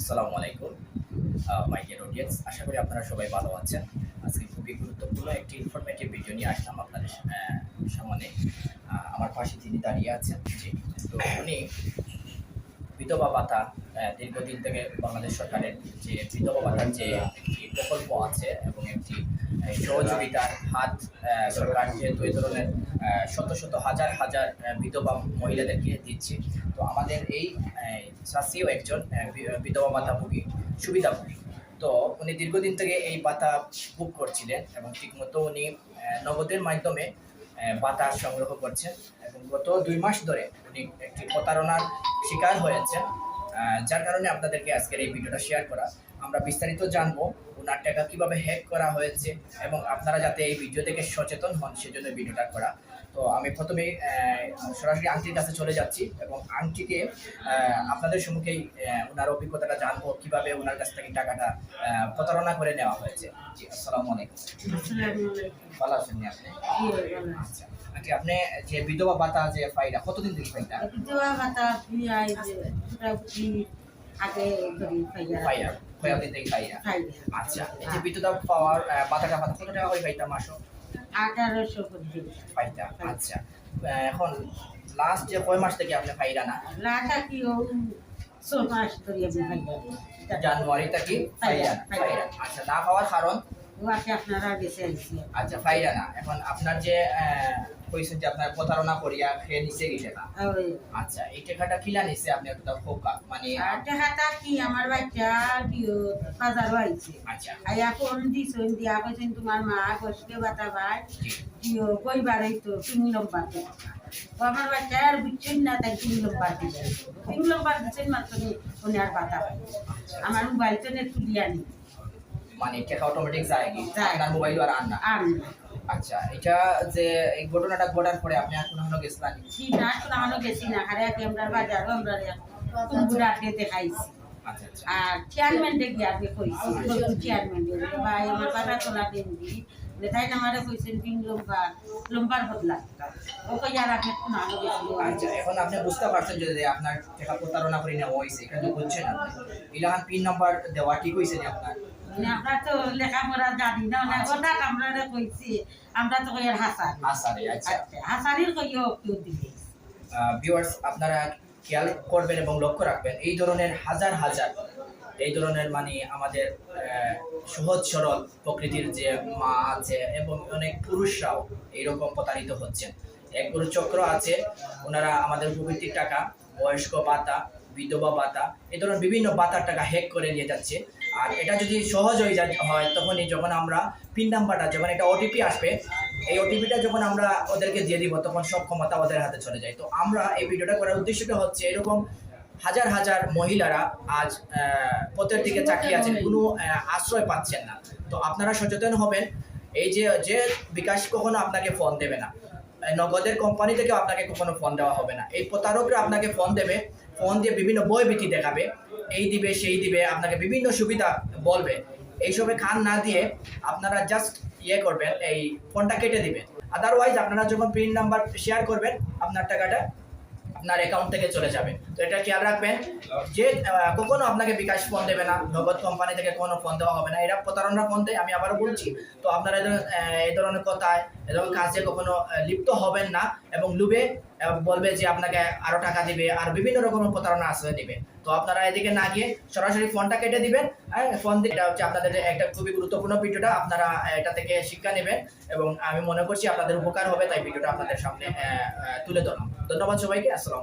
আসসালামু আলাইকুম। My dear audience আশা করি আপনারা সবাই ভালো আছেন। আজকে খুবই গুরুত্বপূর্ণ একটি ইনফরমেটিভ ভিডিও নিয়ে আসলাম আপনাদের সামনে। আমার পাশে তিনি দাঁড়িয়ে আছেন তো উনি বিধবা ভাতা দীর্ঘদিন থেকে বাংলাদেশ সরকারের যে বিধবা ভাতার যে একটি প্রকল্প আছে এবং একটি সহযোগিতার হাত সরকার যেহেতু এই ধরনের শত শত হাজার হাজার বিধবা মহিলাদেরকে দিচ্ছে, তো আমাদের এই চাষিও একজন বিধবা ভাতাভোগী সুবিধাভোগী তো উনি দীর্ঘদিন থেকে এই ভাতা বুক করছিলেন এবং ঠিকমতো উনি নগদের মাধ্যমে ভাতা সংগ্রহ করছেন এবং গত দুই মাস ধরে উনি একটি প্রতারণার শিকার হয়েছেন যার কারণে আপনাদেরকে আজকের এই ভিডিওটা শেয়ার করা। আমরা বিস্তারিত জানব ওনার টাকা কীভাবে হ্যাক করা হয়েছে এবং আপনারা যাতে এই ভিডিও থেকে সচেতন হন সেজন্য ভিডিওটা করা। তো আমি প্রথমে সরাসরি আংটির কাছে চলে যাচ্ছি এবং আংটিকে আপনাদের সম্মুখেই ওনার অভিজ্ঞতাটা জানব কীভাবে ওনার কাছ থেকে টাকাটা প্রতারণা করে নেওয়া হয়েছে। জি আসসালামু আলাইকুম। ভালো আছেন আপনি? আচ্ছা। আন্টি আপনি যে বিধবা ভাতা যে ফাইটা কতদিন থেকে আচ্ছা এই যে বিধবা পাওয়ার ভাতাটা ভাতা কত টাকা করে ফাইতা মাসো? আঠারোশো করে আচ্ছা। এখন লাস্ট যে কয় মাস থেকে আপনি ফাইরা না? লাটা কি ও ছ মাস ধরে আমি আচ্ছা না পাওয়ার কারণ? আপনারা আচ্ছা ফাইরা না এখন আপনার যে কইছেন যে আপনার প্রতারণা করিয়া খেয়ে নিছে এই টাকা আচ্ছা এই টাকাটা কিলা নিছে? আপনি একটা খোকা মানে টাকাটা কি? আমার বাচ্চা দিও আচ্ছা। আয়া ফোন দিছুন দিয়া কইছেন তোমার মা বাতা ভাই দিও কইবার তো তিন নম্বর আমার বাচ্চা আর বুঝছেন না তাই তিন নম্বর দিবে তিন নম্বর দিচ্ছেন মাত্র উনি আর বাতা ভাই আমার মোবাইল তো নে তুলিয়া নি মানে টাকা অটোমেটিক যায় কি আপনার মোবাইল আর আন না। আর আচ্ছা এটা যে এই ঘটনাটা ঘটার পরে আপনি আর কোনো গেছিলেন কি না এখন আমারও গেছি না। আগে আমরা বাজারও আমরা আগে দেখাইছি আচ্ছা আচ্ছা। আর চেয়ারম্যানকে গিয়ে আগে কইছি নতুন ভাই আমার বাবা তোলা দিন দি তাই আমারে কইছেন তিন লম্বা লম্বার বদলা। ও কই আর আগে কোন আলো আচ্ছা এখন আপনি বুঝতে পারছেন যে যে আপনার টাকা প্রতারণা করে নেওয়া এটা বুঝছেন আপনি। ইলাহান পিন নাম্বার দেওয়া ঠিক হয়েছে না আপনার। আমরা তো লেখাপড়া জানি না না ওটা আমরা কইছি আমরা তো কই আর হাসার। আচ্ছা। আচ্ছা হাসারির কইও কেউ দিবে। ভিউয়ার্স আপনারা খেয়াল করবেন এবং লক্ষ্য রাখবেন এই ধরনের হাজার হাজার এই ধরনের মানে আমাদের সহজ সরল প্রকৃতির যে মা আছে এবং অনেক পুরুষরাও এইরকম প্রতারিত হচ্ছেন। এক গুরু চক্র আছে ওনারা আমাদের প্রকৃতির টাকা বয়স্ক ভাতা বিধবা ভাতা এই ধরনের বিভিন্ন ভাতার টাকা হ্যাক করে নিয়ে যাচ্ছে। আর এটা যদি সহজ হয়ে যায় হয় তখনই যখন আমরা পিন নাম্বারটা যখন একটা ওটিপি আসবে এই ওটিপিটা যখন আমরা ওদেরকে দিয়ে দিব তখন সব ক্ষমতা ওদের হাতে চলে যায়। তো আমরা এই ভিডিওটা করার উদ্দেশ্যটা হচ্ছে এরকম হাজার হাজার মহিলারা আজ আহ, পথের দিকে চাকরি আছেন কোনো আশ্রয় পাচ্ছেন না। তো আপনারা সচেতন হবেন এই যে যে বিকাশ কখনো আপনাকে ফোন দেবে না। নগদের কোম্পানি থেকেও আপনাকে কখনো ফোন দেওয়া হবে না। এই প্রতারকরা আপনাকে ফোন দেবে ফোন দিয়ে বিভিন্ন বই বিটি দেখাবে, এই দিবে, সেই দিবে, আপনাকে বিভিন্ন সুবিধা বলবে। এইসবে খান না দিয়ে আপনারা জাস্ট ইয়ে করবেন, এই ফোনটা কেটে দিবেন। আদারওয়াইজ আপনারা যখন পিন নাম্বার শেয়ার করবেন, আপনার টাকাটা আপনার অ্যাকাউন্ট থেকে চলে যাবে। তো এটা খেয়াল রাখবেন যে কখনো আপনাকে বিকাশ ফোন দেবে না নগদ কোম্পানি থেকে কোনো ফোন দেওয়া হবে না। এরা প্রতারণা ফোন দেয় আমি আবারও বলছি। তো আপনারা এই ধরনের, কথায় ধরনের কাজে কখনো লিপ্ত হবেন না এবং লুবে বলবে যে আপনাকে আরও টাকা দিবে আর বিভিন্ন রকমের প্রতারণা আশ্রয় দিবে। তো আপনারা এদিকে না গিয়ে সরাসরি ফোনটা কেটে দিবেন ফোন এটা হচ্ছে আপনাদের একটা খুবই গুরুত্বপূর্ণ ভিডিওটা আপনারা এটা থেকে শিক্ষা নেবেন এবং আমি মনে করছি আপনাদের উপকার হবে, তাই ভিডিওটা আপনাদের সামনে তুলে ধরলাম। ধন্যবাদ সবাইকে, আসসালাম